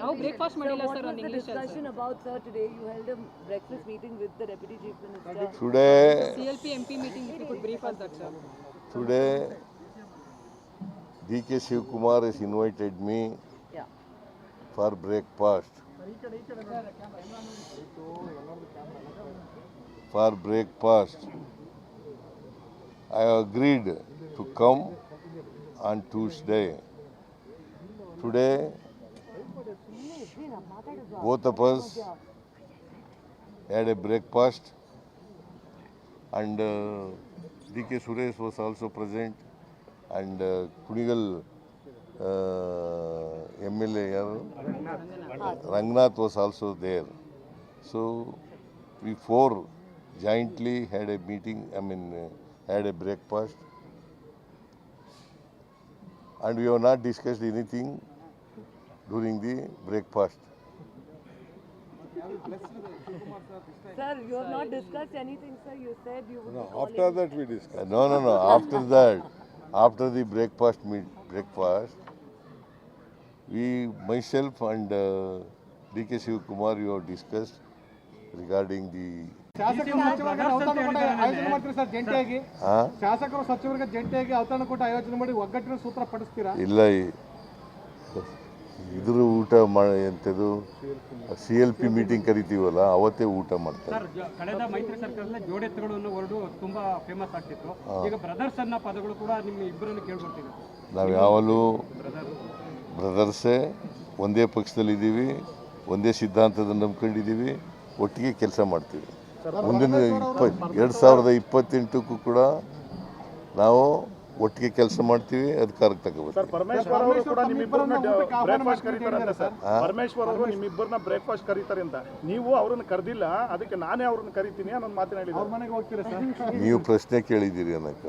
ನಾವು ಬ್ರೇಕ್ಫಾಸ್ಟ್ ಮಾಡಿಲ್ಲ ಸರ್ ಒಂದು English discussion about sir today you held a breakfast meeting with the deputy chief minister today CLP MP meeting if you could brief us that sir today D K Shivakumar has invited me yeah for breakfast. For breakfast, I agreed to come on Tuesday. Today, both of us had a breakfast, and uh, D.K. Suresh was also present, and uh, Kunigal MLA yaru? Rangnath was also there. So we four jointly had a meeting, I mean, uh, had a breakfast. And we have not discussed anything during the breakfast. sir you have not discussed anything sir you said you would be After that we discussed. Uh, No, no, no. After that, after the breakfast meet, breakfast, we, myself and uh, D.K. Shivakumar, you have discussed regarding the. ಶಾಸಕರು ಸಚಿವರಿಗೆ ಅವತರಣ ಆಯೋಜನೆ ಮಾಡ್ತೀರಾ sir ಜಂಟಿಯಾಗಿ? Huh? ಶಾಸಕರು ಸಚಿವರಿಗೆ ಜಂಟಿಯಾಗಿ ಅವತರಣ ಕೊಟ್ಟು ಆಯೋಜನೆ ಮಾಡಿ ಒಗ್ಗಟ್ಟಿನ ಸೂತ್ರ ಪಡಿಸ್ತೀರಾ ಇಲ್ಲ ಈ- ಇದ್ರ ಊಟ ಮಾಡಿ ಎಂಥದ್ದು ಸಿ ಎಲ್ ಪಿ ಮೀಟಿಂಗ್ ಕರಿತೀವಲ್ಲ ಅವತ್ತೇ ಊಟ ಮಾಡ್ತಾರೆ. ಸರ್ ಜ- ಕಳೆದ ಮೈತ್ರಿ ಸರ್ಕಾರದಲ್ಲಿ ಜೋಡೆತ್ತುಗಳು ಅನ್ನೋ ವರ್ಡು ತುಂಬಾ ಫೇಮಸ್ ಆಗ್ತಿತ್ತು. ಈಗ ಬ್ರದರ್ಸ್ ಅನ್ನೋ ಪದಗಳು ಕೂಡ ನಿಮ್ಮ ಇಬ್ಬರನ್ನು ಕೇಳ್ಬರ್ತಿದೆ. ನಾವು ಯಾವಾಗಲೂ ಬ್ರದರ್ಸೇ ಒಂದೇ ಪಕ್ಷದಲ್ಲಿದ್ದೀವಿ ಒಂದೇ ಸಿದ್ಧಾಂತದ ನಂಬ್ಕೊಂಡಿದ್ದೀವಿ ಒಟ್ಟಿಗೆ ಕೆಲಸ ಮಾಡ್ತೀವಿ. ಮುಂದಿನ ಇಪ್ಪ ಎರಡು ಸಾವಿರದ ಇಪ್ಪತ್ತೆಂಟಕ್ಕೂ ಕೂಡ ನಾವು ಒಟ್ಟಿಗೆ ಕೆಲಸ ಮಾಡ್ತೀವಿ ಅಧಿಕಾರಕ್ಕೆ ತಗೋಬೇಕು ಪರಮೇಶ್ವರ್ ಅವರು ಕೂಡ ನಿಮ್ಮಿಬ್ಬರನ್ನ ಬ್ರೇಕ್ಫಾಸ್ಟ್ ಕರೀತಾರಂತೆ ಸರ್. ಪರಮೇಶ್ವರ್ ಅವರು ನಿಮ್ಮಿಬ್ಬರನ್ನ ಬ್ರೇಕ್ಫಾಸ್ಟ್ ಕರೀತಾರೆ ಅಂತ. ನೀವು ಅವ್ರನ್ನ ಕರೆದಿಲ್ಲ ಅದಕ್ಕೆ ನಾನೇ ಅವ್ರನ್ನ ಕರಿತೀನಿ ಅನ್ನೋ ಮಾತನ್ನ ಹೇಳಿದ್ರು ಮನೆಗೆ ಹೋಗ್ತೀರಾ ಸರ್? ನೀವು ಪ್ರಶ್ನೆ ಕೇಳಿದ್ದೀರಿ ಅನ್ನಕ್ಕ.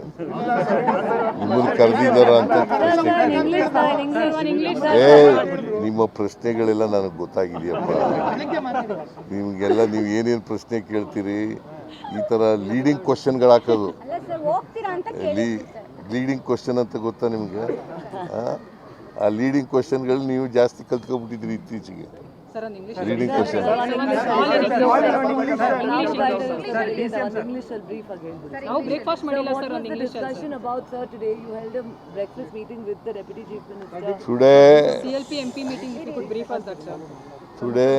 ನಿಮ್ಮನ್ನು ಕರೆದಿದ್ದಾರ ಅಂತ ಪ್ರಶ್ನೆ ಏ ನಿಮ್ಮ ಪ್ರಶ್ನೆಗಳೆಲ್ಲ ನನಗೆ ಗೊತ್ತಾಗಿದೆಯಪ್ಪ. ನಿಮಗೆಲ್ಲ ನೀವು ಏನೇನು ಪ್ರಶ್ನೆ ಕೇಳ್ತೀರಿ? ಈ ಥರ ಲೀಡಿಂಗ್ ಕ್ವಶನ್ಗಳು ಹಾಕೋದು. ಅಲ್ಲ ಸರ್ ಹೋಗ್ತೀರಾ ಅಂತ ಲೀ ಕೇಳಿದ್ವಿ ಸರ್ ಲೀಡಿಂಗ್ ಕ್ವಶನ್ ಅಂತ ಗೊತ್ತಾ ನಿಮಗೆ ಆ ಲೀಡಿಂಗ್ ಕ್ವಶನ್ಗಳು ನೀವು ಜಾಸ್ತಿ ಕಲ್ತ್ಕೊಬಿಟ್ಟಿದ್ರಿ ಇತ್ತೀಚೆಗೆ Sir, on English. Leading question English shall brief again. Now breakfast ಮಾಡಿಲ್ಲ sir on English. Discussion about sir today you held a breakfast meeting with the deputy chief minister. Today CLP MP meeting if you could brief us that sir. Today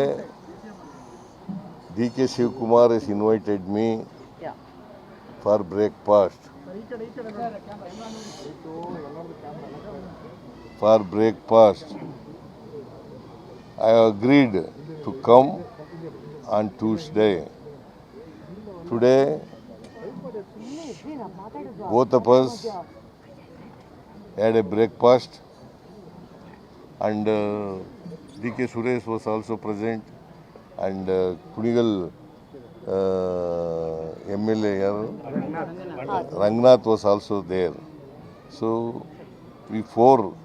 D K Shivakumar has invited me Yeah. for breakfast. For breakfast. I agreed to come on Tuesday. Today, both of us had a breakfast and uh, D.K. Suresh was also present and uh, Kunigal uh, MLA? Rangnath was also there. So we four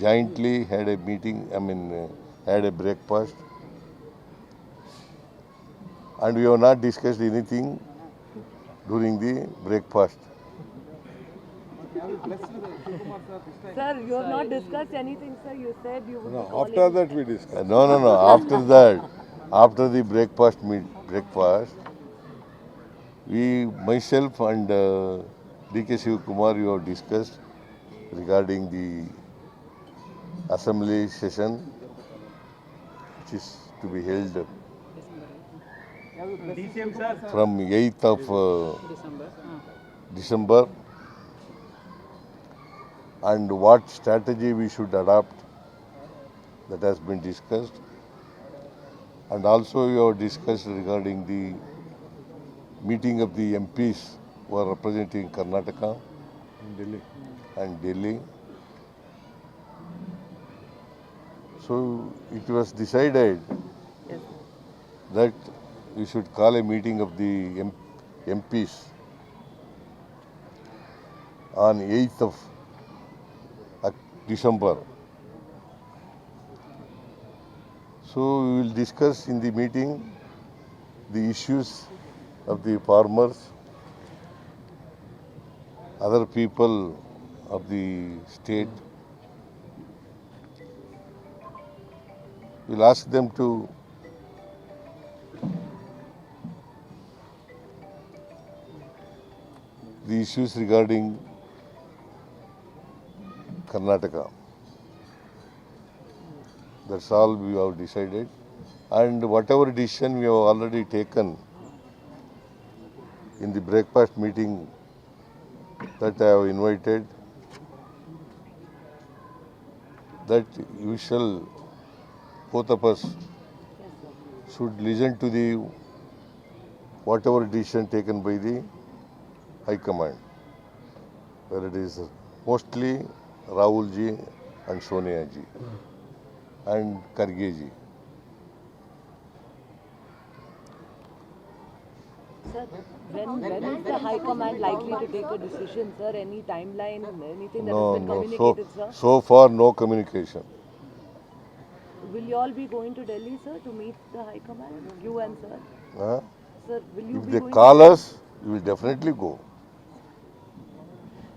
jointly had a meeting, I mean, uh, had a breakfast. And we have not discussed anything during the breakfast. Sir, you have not discussed anything sir. You said you would. After that we discuss. Uh, No, no, no. After that, after the breakfast meet, breakfast, we, myself and uh, D.K. Shivakumar, you have discussed regarding the assembly session, which is to be held from 8th of uh, December, and what strategy we should adopt that has been discussed. And also you have discussed regarding the meeting of the MPs who are representing Karnataka Delhi. and Delhi. So it was decided that we should call a meeting of the M- MPs on 8th of December. So we will discuss in the meeting the issues of the farmers, other people of the state. We'll ask them to the issues regarding Karnataka. That's all we have decided. And whatever decision we have already taken in the breakfast meeting that I have invited, that you shall, both of us, should listen to the whatever decision taken by the High Command, where it is mostly Rahul ji and Sonia ji and Karge ji. Sir, when, when is the High Command likely to take a decision, sir? Any timeline, anything that No, has been no. communicated, So, sir? so far, no communication. Will you all be going to Delhi, sir, to meet the High Command? You and sir? Huh? Sir, will you If be they going call us, we will definitely go.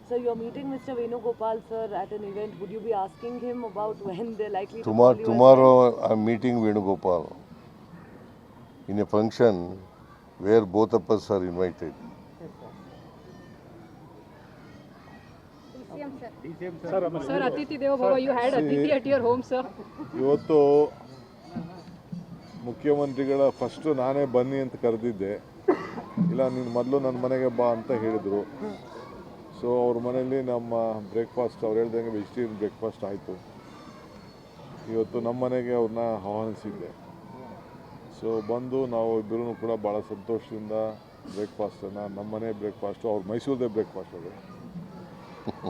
Sir, you're meeting Mr. Venugopal, sir, at an event. Would you be asking him about when they're likely Tomorrow, to call you tomorrow I'm meeting Venugopal in a function where both of us are invited. Sir, sir Deva Bhava, you sir Atiti at your home, sir. ಇವತ್ತು ಮುಖ್ಯಮಂತ್ರಿಗಳ first ನಾನೇ ಬನ್ನಿ ಅಂತ ಕರೆದಿದ್ದೆ. ಇಲ್ಲ ನೀನು ಮೊದಲು ನನ್ನ ಮನೆಗೆ ಬಾ ಅಂತ ಹೇಳಿದರು. ಸೊ ಅವ್ರ ಮನೆಯಲ್ಲಿ ನಮ್ಮ ಬ್ರೇಕ್ಫಾಸ್ಟ್ ಅವ್ರು ಹೇಳ್ದಂಗೆ ವೆಜಿಟೇರಿಯನ್ ಬ್ರೇಕ್ಫಾಸ್ಟ್ ಆಯಿತು. ಇವತ್ತು ನಮ್ಮ ಮನೆಗೆ ಅವ್ರನ್ನ ಆಹ್ವಾನಿಸಿದ್ದೆ. ಸೊ ಬಂದು ನಾವು ಇಬ್ಬರೂ ಕೂಡ ಭಾಳ ಸಂತೋಷದಿಂದ ಬ್ರೇಕ್ಫಾಸ್ಟನ್ನು ನಮ್ಮನೆ ಬ್ರೇಕ್ಫಾಸ್ಟು ಅವ್ರ ಮೈಸೂರದೇ ಬ್ರೇಕ್ಫಾಸ್ಟ್ ಅದು.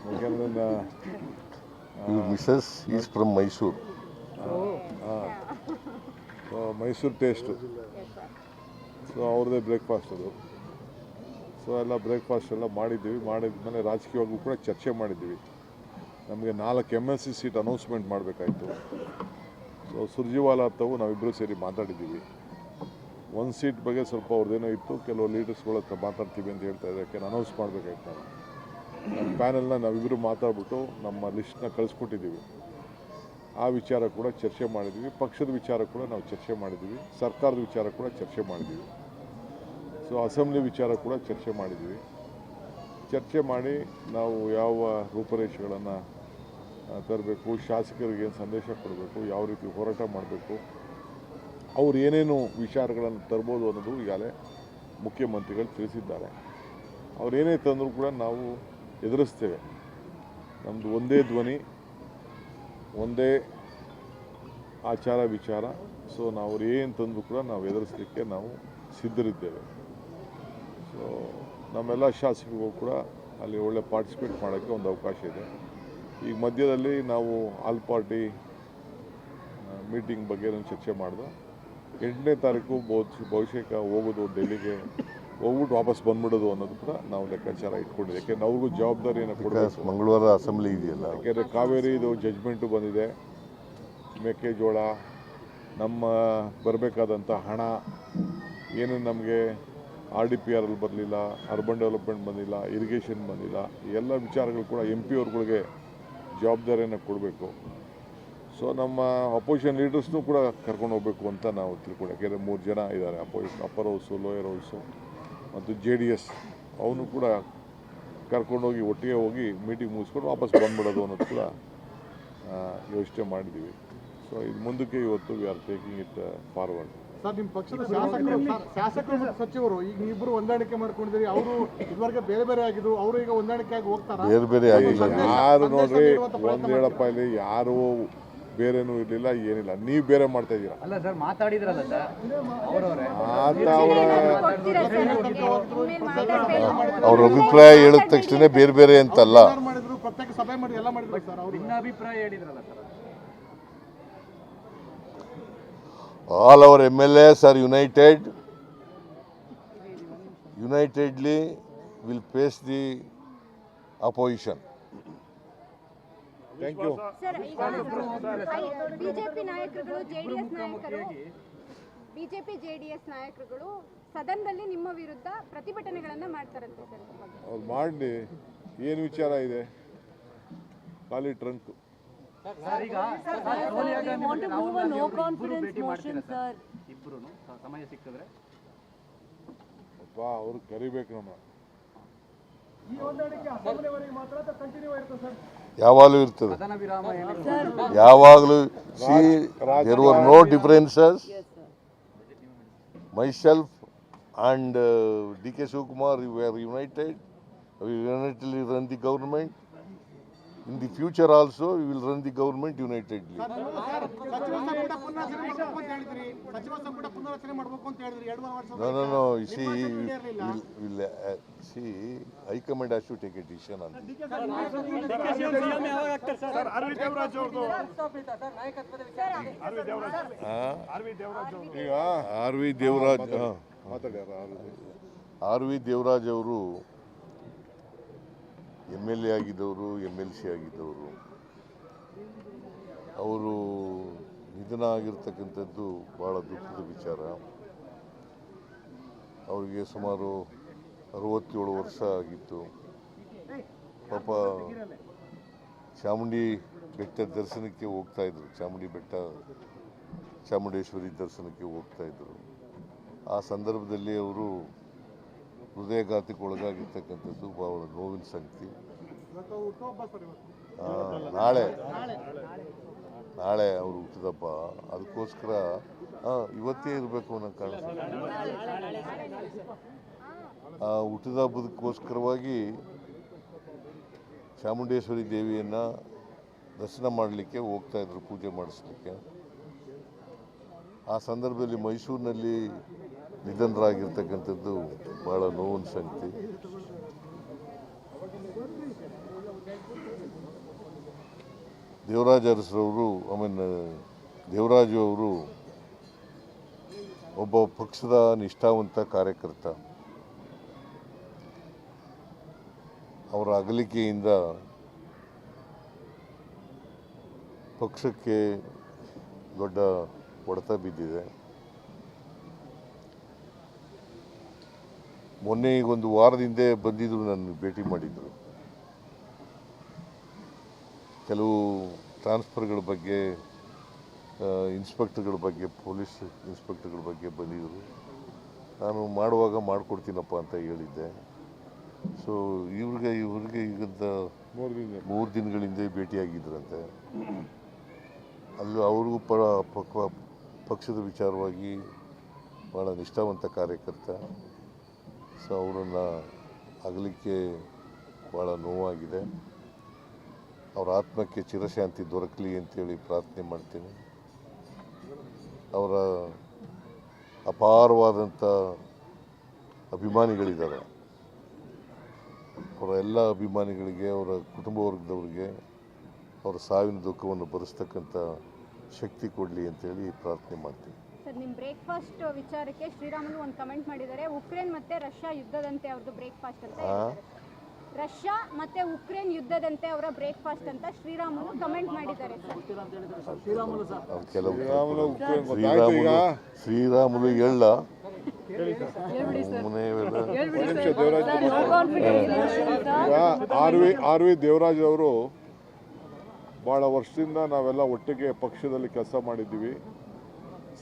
ಯಾಕೆಂದರೆ Mrs is from Mysuru so Mysuru taste so ಅವ್ರದ್ದೇ ಬ್ರೇಕ್ಫಾಸ್ಟ್ ಅದು. ಸೊ ಎಲ್ಲ ಬ್ರೇಕ್ಫಾಸ್ಟ್ ಎಲ್ಲ ಮಾಡಿದ್ದೀವಿ. ಮಾಡಿದ್ಮೇಲೆ ರಾಜಕೀಯವಾಗೂ ಕೂಡ ಚರ್ಚೆ ಮಾಡಿದ್ದೀವಿ. ನಮಗೆ ನಾಲ್ಕು M L C seat announcement ಮಾಡಬೇಕಾಯ್ತು. Surjewala ಹತ್ತವು ನಾವಿಬ್ಬರು ಸೇರಿ ಮಾತಾಡಿದ್ದೀವಿ. ಒಂದು ಸೀಟ್ ಬಗ್ಗೆ ಸ್ವಲ್ಪ ಅವ್ರದ್ದೇನೋ ಇತ್ತು, ಕೆಲವು ಲೀಡರ್ಸ್ಗಳ ಹತ್ರ ಮಾತಾಡ್ತೀವಿ ಅಂತ ಹೇಳ್ತಾ ಇದ್ದಾರೆ. ಯಾಕೆ ಅನೌನ್ಸ್ ಮಾಡಬೇಕಾಯ್ತು ನಾನು ಪ್ಯಾನೆಲ್ನ ನಾವಿಬ್ಬರು ಮಾತಾಡ್ಬಿಟ್ಟು ನಮ್ಮ ಲಿಸ್ಟ್ನ ಕಳಿಸ್ಕೊಟ್ಟಿದ್ದೀವಿ. ಆ ವಿಚಾರ ಕೂಡ ಚರ್ಚೆ ಮಾಡಿದ್ದೀವಿ. ಪಕ್ಷದ ವಿಚಾರ ಕೂಡ ನಾವು ಚರ್ಚೆ ಮಾಡಿದ್ದೀವಿ. ಸರ್ಕಾರದ ವಿಚಾರ ಕೂಡ ಚರ್ಚೆ ಮಾಡಿದ್ದೀವಿ. ಸೊ ಅಸೆಂಬ್ಲಿ ವಿಚಾರ ಕೂಡ ಚರ್ಚೆ ಮಾಡಿದ್ದೀವಿ. ಚರ್ಚೆ ಮಾಡಿ ನಾವು ಯಾವ ರೂಪರೇಷೆಗಳನ್ನು ತರಬೇಕು, ಶಾಸಕರಿಗೆ ಏನು ಸಂದೇಶ ಕೊಡಬೇಕು, ಯಾವ ರೀತಿ ಹೋರಾಟ ಮಾಡಬೇಕು, ಅವ್ರು ಏನೇನು ವಿಚಾರಗಳನ್ನು ತರ್ಬೋದು ಅನ್ನೋದು ಈಗಾಗಲೇ ಮುಖ್ಯಮಂತ್ರಿಗಳು ತಿಳಿಸಿದ್ದಾರೆ. ಅವ್ರು ಏನೇ ತಂದರೂ ಕೂಡ ನಾವು ಎದುರಿಸ್ತೇವೆ. ನಮ್ಮದು ಒಂದೇ ಧ್ವನಿ, ಒಂದೇ ಆಚಾರ, ವಿಚಾರ. ಸೊ ನಾವು ಏನು ತಂದರೂ ಕೂಡ ನಾವು ಎದುರಿಸಲಿಕ್ಕೆ ನಾವು ಸಿದ್ಧರಿದ್ದೇವೆ. ಸೊ, ನಮ್ಮೆಲ್ಲ ಶಾಸಕರಿಗೂ ಕೂಡ ಅಲ್ಲಿ ಒಳ್ಳೆ ಪಾರ್ಟಿಸಿಪೇಟ್ ಮಾಡೋಕ್ಕೆ ಒಂದು ಅವಕಾಶ ಇದೆ. ಈಗ ಮಧ್ಯದಲ್ಲಿ ನಾವು ಆಲ್ ಪಾರ್ಟಿ ಮೀಟಿಂಗ್ ಬಗ್ಗೆ ನಾನು ಚರ್ಚೆ ಮಾಡಿದೆ. ಎಂಟನೇ ತಾರೀಕು ಬಹುಶಃ ಬಹುಶಃ ಹೋಗೋದು ಡೆಲ್ಲಿಗೆ ಹೋಗ್ಬಿಟ್ಟು ವಾಪಸ್ ಬಂದ್ಬಿಡೋದು ಅನ್ನೋದು ಕೂಡ ನಾವು ಲೆಕ್ಕಾಚಾರ ಇಟ್ಕೊಂಡಿದ್ದೆ ಯಾಕೆಂದ್ರೆ ಅವ್ರಿಗೂ ಜವಾಬ್ದಾರಿಯನ್ನು ಕೊಡಬೇಕು. ಮಂಗಳವಾರ ಅಸೆಂಬ್ಲಿ ಇದೆಯಲ್ಲ? ಯಾಕೆಂದರೆ ಕಾವೇರಿ ಇದು ಜಜ್ಮೆಂಟು ಬಂದಿದೆ. ಮೆಕ್ಕೆಜೋಳ ನಮ್ಮ ಬರಬೇಕಾದಂಥ ಹಣ ಏನು ನಮಗೆ ಆರ್ ಡಿ ಪಿ ಆರಲ್ಲಿ ಅಲ್ಲಿ ಬರಲಿಲ್ಲ ಅರ್ಬನ್ ಡೆವಲಪ್ಮೆಂಟ್ ಬಂದಿಲ್ಲ ಇರಿಗೇಷನ್ ಬಂದಿಲ್ಲ ಎಲ್ಲ ವಿಚಾರಗಳು ಕೂಡ ಎಂ ಪಿ ಅವ್ರುಗಳಿಗೆ ಜವಾಬ್ದಾರಿಯನ್ನು ಕೊಡಬೇಕು. ಸೊ ನಮ್ಮ ಅಪೋಸಿಷನ್ ಲೀಡರ್ಸ್ನೂ ಕೂಡ ಕರ್ಕೊಂಡು ಹೋಗಬೇಕು ಅಂತ ನಾವು ತಿಳ್ಕೊಂಡು. ಯಾಕೆಂದರೆ ಮೂರು ಜನ ಇದ್ದಾರೆ opposition upper house lower house ಮತ್ತು ಜೆ ಡಿ ಎಸ್ ಅವನು ಕೂಡ ಕರ್ಕೊಂಡೋಗಿ ಒಟ್ಟಿಗೆ ಹೋಗಿ ಮೀಟಿಂಗ್ ಮುಗಿಸ್ಕೊಂಡು ವಾಪಸ್ ಬಂದ್ಬಿಡೋದು ಅನ್ನೋದು ಕೂಡ ಯೋಚನೆ ಮಾಡಿದ್ದೀವಿ. ಸೊ ಇದು ಮುಂದಕ್ಕೆ ಇವತ್ತು we are taking it forward sir ನಿಮ್ಮ ಪಕ್ಷದ ಶಾಸಕರು ಸರ್, ಶಾಸಕರು ಮತ್ತು ಸಚಿವರು ಈಗ ಇಬ್ಬರು ಹೊಂದಾಣಿಕೆ ಮಾಡ್ಕೊಂಡಿದ್ದೀರಿ ಅವರು ಇದುವರೆಗೆ ಬೇರೆ ಬೇರೆ ಆಗಿದ್ರು ಅವರು ಈಗ ಹೊಂದಾಣಿಕೆ ಆಗಿ ಹೋಗ್ತಾರ ಬೇರೆ ಬೇರೆ ಆಗಿಲ್ಲ ಯಾರು ನೋಡ್ರಿ ಒಂದು ಹೇಳಪ್ಪ ಇಲ್ಲಿ ಯಾರು ಬೇರೆನೂ ಇರಲಿಲ್ಲ ಏನಿಲ್ಲ ನೀವು ಬೇರೆ ಮಾಡ್ತಾ ಇದ್ದೀರಾ ಅಲ್ಲ ಸರ್ ಮಾತಾಡಿದ್ರಲ್ಲ ಸರ್ ಅವರ ಅಭಿಪ್ರಾಯ ಹೇಳಿದ ತಕ್ಷಣ ಬೇರೆ ಬೇರೆ ಅಂತಲ್ಲ ಮಾಡಿದ್ರು ಪ್ರತ್ಯೇಕ ಸಭೆ ಮಾಡಿ ಎಲ್ಲ ಮಾಡಿದ್ರು ಸರ್ ಅವರು ಭಿನ್ನಾಭಿಪ್ರಾಯ ಹೇಳಿದ್ರಲ್ಲ sir all our MLAs are united. Unitedly will face the opposition. Thank you sir ಈಗ ಬಿಜೆಪಿ ನಾಯಕರುಗಳು ಜೆಡಿಎಸ್ ನಾಯಕರು ಬಿಜೆಪಿ ಜೆಡಿಎಸ್ ನಾಯಕರುಗಳು ಸದನದಲ್ಲಿ ನಿಮ್ಮ ವಿರುದ್ಧ ಪ್ರತಿಭಟನೆಗಳನ್ನು ಮಾಡ್ತಾರಂತೆ ಸರ್ ಬಗ್ಗೆ. ಅವ್ರು ಮಾಡಲಿ ಏನು ವಿಚಾರ ಇದೆ ಖಾಲಿ ಟ್ರಂಕ್ ಇಬ್ರು ಸಮಯ ಸಿಕ್ಕಿದ್ರೆ. ಅಪ್ಪ ಅವ್ರು ಕರಿಬೇಕು ನಮ್ಮ. ಯಾವಾಗಲೂ ಇರ್ತದೆ. ಯಾವಾಗಲೂ see there were no differences myself and D K Shivakumar united united ಇರೋ united. We the run in the future also you will run the government united high command ಕೂಡ ಪುನರಚನೆ take a R V Devaraj R V Devaraj ಅವರು M L A ಆಗಿದ್ದವರು M L C ಆಗಿದ್ದವರು, ಅವರು ನಿಧನ ಆಗಿರ್ತಕ್ಕಂಥದ್ದು ಭಾಳ ದುಃಖದ ವಿಚಾರ. ಅವರಿಗೆ ಸುಮಾರು ಅರವತ್ತೇಳು ವರ್ಷ ಆಗಿತ್ತು. ಪಾಪ ಚಾಮುಂಡಿ ಬೆಟ್ಟ ದರ್ಶನಕ್ಕೆ ಹೋಗ್ತಾ ಇದ್ರು. ಚಾಮುಂಡಿ ಬೆಟ್ಟ, ಚಾಮುಂಡೇಶ್ವರಿ ದರ್ಶನಕ್ಕೆ ಹೋಗ್ತಾ ಇದ್ರು. ಆ ಸಂದರ್ಭದಲ್ಲಿ ಅವರು ಹೃದಯಘಾತಕ್ಕೆ ಒಳಗಾಗಿರ್ತಕ್ಕಂಥದ್ದು ಭಾಳ ನೋವಿನ ಸಂಗತಿ. ನಾಳೆ ನಾಳೆ ಅವರು ಹುಟ್ಟಿದಪ್ಪ. ಅದಕ್ಕೋಸ್ಕರ ಇವತ್ತೇ ಇರಬೇಕು ಅನ್ನೋ ಕಾರಣ. ಹುಟ್ಟಿದ ಹಬ್ಬದಕ್ಕೋಸ್ಕರವಾಗಿ ಚಾಮುಂಡೇಶ್ವರಿ ದೇವಿಯನ್ನು ದರ್ಶನ ಮಾಡಲಿಕ್ಕೆ ಹೋಗ್ತಾ ಇದ್ರು, ಪೂಜೆ ಮಾಡಿಸ್ಲಿಕ್ಕೆ. ಆ ಸಂದರ್ಭದಲ್ಲಿ ಮೈಸೂರಿನಲ್ಲಿ ನಿಧನರಾಗಿರ್ತಕ್ಕಂಥದ್ದು ಭಾಳ ನೋವಿನ ಸಂಗತಿ. ದೇವರಾಜ ಅರಸರವರು ಐ ಮೀನ್ ದೇವರಾಜು ಅವರು ಒಬ್ಬ ಪಕ್ಷದ ನಿಷ್ಠಾವಂತ ಕಾರ್ಯಕರ್ತ. ಅವರ ಅಗಲಿಕೆಯಿಂದ ಪಕ್ಷಕ್ಕೆ ದೊಡ್ಡ ಹೊಡೆತ ಬಿದ್ದಿದೆ. ಮೊನ್ನೆ ಈಗ ಒಂದು ವಾರದ ಹಿಂದೆ ಬಂದಿದ್ರು ನನ್ನ ಭೇಟಿ ಮಾಡಿದ್ರು. ಕೆಲವು ಟ್ರಾನ್ಸ್ಫರ್ಗಳ ಬಗ್ಗೆ ಇನ್ಸ್ಪೆಕ್ಟರ್ಗಳ ಬಗ್ಗೆ ಪೊಲೀಸ್ ಇನ್ಸ್ಪೆಕ್ಟರ್ಗಳ ಬಗ್ಗೆ ಬಂದಿದ್ದರು ನಾನು ಮಾಡುವಾಗ ಮಾಡಿಕೊಡ್ತೀನಪ್ಪ ಅಂತ ಹೇಳಿದ್ದೆ. ಸೊ ಇವ್ರಿಗೆ ಇವ್ರಿಗೆ ಈಗ ಮೂರು ದಿನ. ಮೂರು ದಿನಗಳಿಂದ ಭೇಟಿಯಾಗಿದ್ರಂತೆ. ಅಲ್ಲಿ ಅವ್ರಿಗೂ ಪರ ಪಕ್ವ ಪಕ್ಷದ ವಿಚಾರವಾಗಿ ಭಾಳ ನಿಷ್ಠಾವಂತ ಕಾರ್ಯಕರ್ತ. ಸೊ ಅವರನ್ನು ಅಗಲಿಕ್ಕೆ ಭಾಳ ನೋವಾಗಿದೆ. ಅವರ ಆತ್ಮಕ್ಕೆ ಚಿರಶಾಂತಿ ದೊರಕಲಿ ಅಂತೇಳಿ ಪ್ರಾರ್ಥನೆ ಮಾಡ್ತೀನಿ. ಅವರ ಅಪಾರವಾದಂಥ ಅಭಿಮಾನಿಗಳಿದ್ದಾರೆ. ಅವರ ಎಲ್ಲ ಅಭಿಮಾನಿಗಳಿಗೆ, ಅವರ ಕುಟುಂಬ ವರ್ಗದವ್ರಿಗೆ ಅವರ ಸಾವಿನ ದುಃಖವನ್ನು ಭರಿಸ್ತಕ್ಕಂಥ ಶಕ್ತಿ ಕೊಡಲಿ ಅಂತೇಳಿ ಪ್ರಾರ್ಥನೆ ಮಾಡ್ತೀನಿ. ನಿಮ್ಮ ಬ್ರೇಕ್ಫಾಸ್ಟ್ ವಿಚಾರಕ್ಕೆ ಶ್ರೀರಾಮುಲು ಒಂದು ಕಮೆಂಟ್ ಮಾಡಿದ್ದಾರೆ. ಉಕ್ರೇನ್ ಮತ್ತೆ ರಷ್ಯಾ ಯುದ್ಧದಂತೆ ಅವ್ರದ್ದು ಬ್ರೇಕ್ಫಾಸ್ಟ್ ಅಂತ? ರಷ್ಯಾ ಮತ್ತೆ ಉಕ್ರೇನ್ ಯುದ್ಧದಂತೆ ಅವರ ಬ್ರೇಕ್ಫಾಸ್ಟ್ ಅಂತ ಶ್ರೀರಾಮುಲು ಕಮೆಂಟ್ ಮಾಡಿದ್ದಾರೆ ಸರ್. ಅದು ಕೆಲವು ಶ್ರೀರಾಮುಲು ಉಕ್ರೇನ್ ಗೊತ್ತಾಯ್ತು ಈಗ. ಶ್ರೀರಾಮುಲು ಶ್ರೀರಾಮುಲು ಎಳ್ಳ ಸುಮ್ಮನೆ ಇವೆಲ್ಲ ಒಂದು ನಿಮಿಷ ದೇವರಾಜ್ ಈಗ R V R V Devaraj ಅವರು ಭಾಳ ವರ್ಷದಿಂದ ನಾವೆಲ್ಲ ಒಟ್ಟಿಗೆ ಪಕ್ಷದಲ್ಲಿ ಕೆಲಸ ಮಾಡಿದ್ದೀವಿ.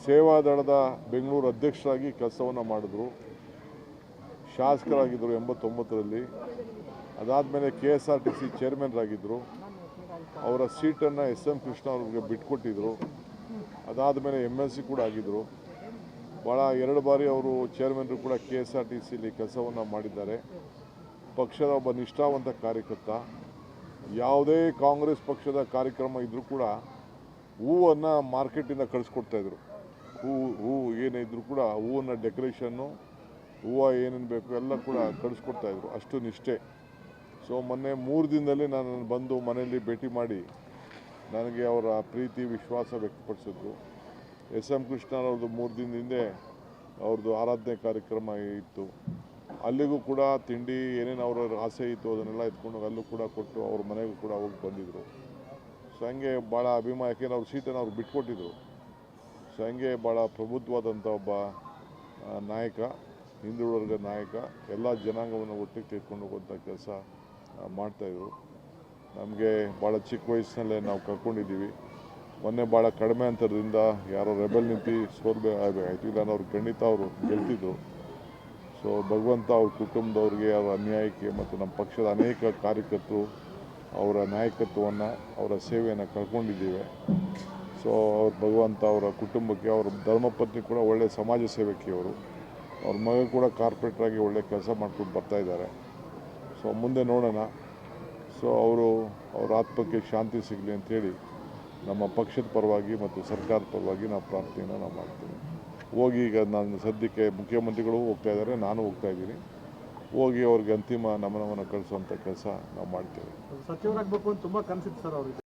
ಸೇವಾದಳದ ಬೆಂಗಳೂರು ಅಧ್ಯಕ್ಷರಾಗಿ ಕೆಲಸವನ್ನು ಮಾಡಿದ್ರು. ಶಾಸಕರಾಗಿದ್ದರು ಎಂಬತ್ತೊಂಬತ್ತರಲ್ಲಿ. ಅದಾದಮೇಲೆ K S R T C ಚೇರ್ಮನ್ರಾಗಿದ್ದರು ಅವರ ಸೀಟನ್ನು ಎಸ್ ಎಂ ಕೃಷ್ಣ ಅವ್ರಿಗೆ ಬಿಟ್ಕೊಟ್ಟಿದ್ರು. ಅದಾದಮೇಲೆ ಎಂ ಎಲ್ ಸಿ ಕೂಡ ಆಗಿದ್ದರು ಭಾಳ ಎರಡು ಬಾರಿ ಅವರು ಚೇರ್ಮನ್ರು ಕೂಡ K S R T C ಕೆಲಸವನ್ನು ಮಾಡಿದ್ದಾರೆ. ಪಕ್ಷದ ಒಬ್ಬ ನಿಷ್ಠಾವಂತ ಕಾರ್ಯಕರ್ತ. ಯಾವುದೇ ಕಾಂಗ್ರೆಸ್ ಪಕ್ಷದ ಕಾರ್ಯಕ್ರಮ ಇದ್ದರೂ ಕೂಡ ಹೂವನ್ನು ಮಾರ್ಕೆಟಿಂದ ಕಳಿಸ್ಕೊಡ್ತಾಯಿದ್ರು ಹೂ ಹೂವು ಏನೇ ಇದ್ದರೂ ಕೂಡ ಹೂವನ್ನು ಡೆಕೋರೇಷನ್ನು, ಹೂವು ಏನೇನು ಬೇಕು ಎಲ್ಲ ಕೂಡ ಕಳಿಸ್ಕೊಡ್ತಾಯಿದ್ರು ಅಷ್ಟು ನಿಷ್ಠೆ. ಸೊ ಮೊನ್ನೆ ಮೂರು ದಿನದಲ್ಲಿ ನಾನು ಬಂದು ಮನೆಯಲ್ಲಿ ಭೇಟಿ ಮಾಡಿ ನನಗೆ ಅವರ ಪ್ರೀತಿ, ವಿಶ್ವಾಸ ವ್ಯಕ್ತಪಡಿಸಿದ್ರು. ಎಸ್. ಎಂ. ಕೃಷ್ಣರವ್ರದ್ದು ಮೂರು ದಿನದ ಹಿಂದೆ ಅವ್ರದ್ದು ಆರಾಧನೆ ಕಾರ್ಯಕ್ರಮ ಇತ್ತು. ಅಲ್ಲಿಗೂ ಕೂಡ ತಿಂಡಿ ಏನೇನು ಅವರ ಆಸೆ ಇತ್ತು ಅದನ್ನೆಲ್ಲ ಎತ್ಕೊಂಡು ಅಲ್ಲೂ ಕೂಡ ಕೊಟ್ಟು ಅವ್ರ ಮನೆಗೂ ಕೂಡ ಹೋಗಿ ಬಂದಿದ್ದರು ಸೊ ಹಂಗೆ ಭಾಳ ಅಭಿಮಾನ ಯಾಕೆಂದ್ರೆ ಅವ್ರ ಸೀಟನ್ನು ಅವ್ರು ಬಿಟ್ಕೊಟ್ಟಿದ್ರು. ಸೊ ಭಾಳ ಪ್ರಬುದ್ಧವಾದಂಥ ಒಬ್ಬ ನಾಯಕ, ಹಿಂದುಳಿದ ನಾಯಕ, ಎಲ್ಲ ಜನಾಂಗವನ್ನು ಒಟ್ಟಿಗೆ ತೆಗೆದುಕೊಂಡು ಹೋಗುವಂಥ ಕೆಲಸ ಮಾಡ್ತಾಯಿದ್ರು ನಮಗೆ ಭಾಳ ಚಿಕ್ಕ ವಯಸ್ಸಿನಲ್ಲೇ ನಾವು ಕರ್ಕೊಂಡಿದ್ದೀವಿ. ಮೊನ್ನೆ ಭಾಳ ಕಡಿಮೆ ಅಂತರದಿಂದ ಯಾರೋ ರೆಬೆಲ್ ನಿಂತು ಸೋಲ್ಬೆ ಆಯಿತು, ಇಲ್ಲ, ಅವ್ರು ಖಂಡಿತ ಅವರು ಗೆಲ್ತಿದ್ರು. ಸೊ, ಭಗವಂತ ಅವ್ರ ಕುಟುಂಬದವ್ರಿಗೆ ಅವರ ಅನ್ಯಾಯಕ್ಕೆ ಮತ್ತು ನಮ್ಮ ಪಕ್ಷದ ಅನೇಕ ಕಾರ್ಯಕರ್ತರು ಅವರ ನಾಯಕತ್ವವನ್ನು, ಅವರ ಸೇವೆಯನ್ನು ಕಳ್ಕೊಂಡಿದ್ದೇವೆ. ಸೊ ಅವ್ರ ಭಗವಂತ ಅವರ ಕುಟುಂಬಕ್ಕೆ, ಅವರ ಧರ್ಮಪತ್ನಿ ಕೂಡ ಒಳ್ಳೆಯ ಸಮಾಜ ಸೇವಕಿಯವರು. ಅವ್ರ ಮಗ ಕೂಡ ಕಾರ್ಪೊರೇಟ್ರಾಗಿ ಒಳ್ಳೆ ಕೆಲಸ ಮಾಡ್ಕೊಂಡು ಬರ್ತಾ ಇದ್ದಾರೆ. ಸೊ ಮುಂದೆ ನೋಡೋಣ. ಸೊ ಅವರು, ಅವ್ರ ಆತ್ಮಕ್ಕೆ ಶಾಂತಿ ಸಿಗಲಿ ಅಂಥೇಳಿ ನಮ್ಮ ಪಕ್ಷದ ಪರವಾಗಿ ಮತ್ತು ಸರ್ಕಾರದ ಪರವಾಗಿ ನಾವು ಪ್ರಾರ್ಥನೆಯನ್ನು ನಾವು ಮಾಡ್ತೀವಿ. ಹೋಗಿ ಈಗ ನಾನು ಸದ್ಯಕ್ಕೆ ಮುಖ್ಯಮಂತ್ರಿಗಳು ಹೋಗ್ತಾ ಇದ್ದಾರೆ, ನಾನು ಹೋಗ್ತಾ ಇದ್ದೀನಿ. ಹೋಗಿ ಅವ್ರಿಗೆ ಅಂತಿಮ ನಮನವನ್ನು ಕಳಿಸುವಂಥ ಕೆಲಸ ನಾವು ಮಾಡ್ತೇವೆ. ಸಚಿವರಾಗಬೇಕು ಅಂತ ತುಂಬ ಕನಸಿತ್ತು ಸರ್ ಅವ್ರಿಗೆ.